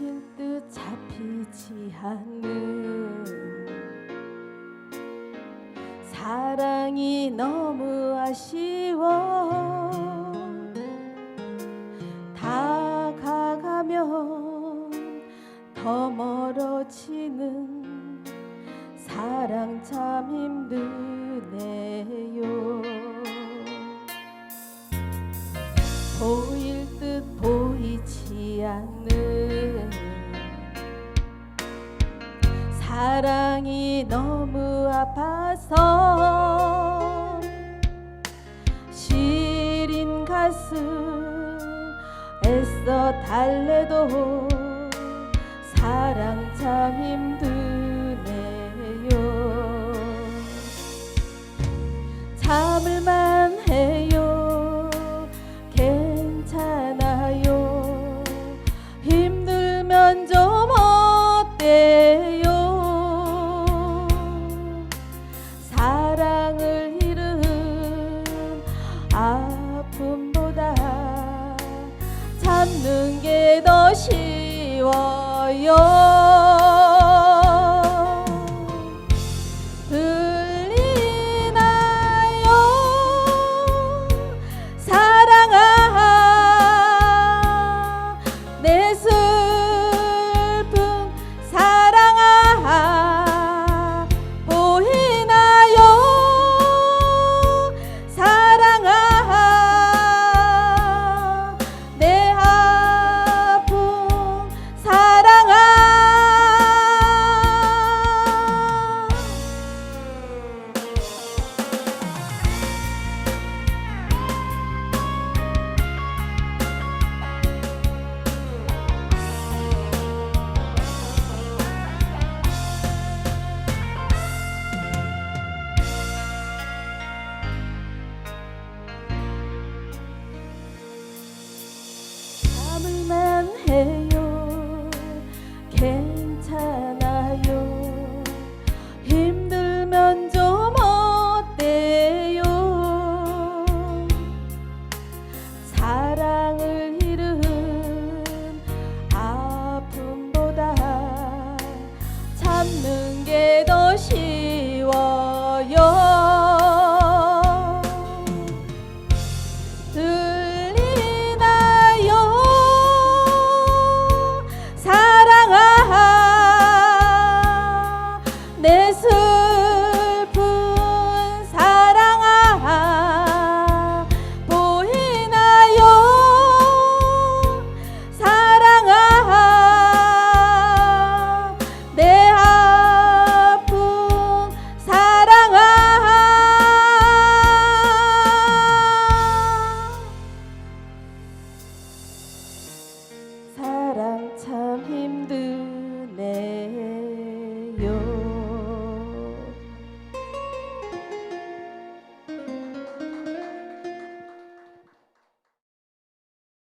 미친 듯 잡히지 않는 사랑이 너무 아쉬워. 다가가면 더 멀어지는 사랑 참 힘드네요. 보일 듯 보이지 않는 사랑이 너무 아파서 시린 가슴 애써 달래도 사랑 참 힘드네요. 참을만 참는 게 더 쉬워요 참을만 해요 사랑 참 힘들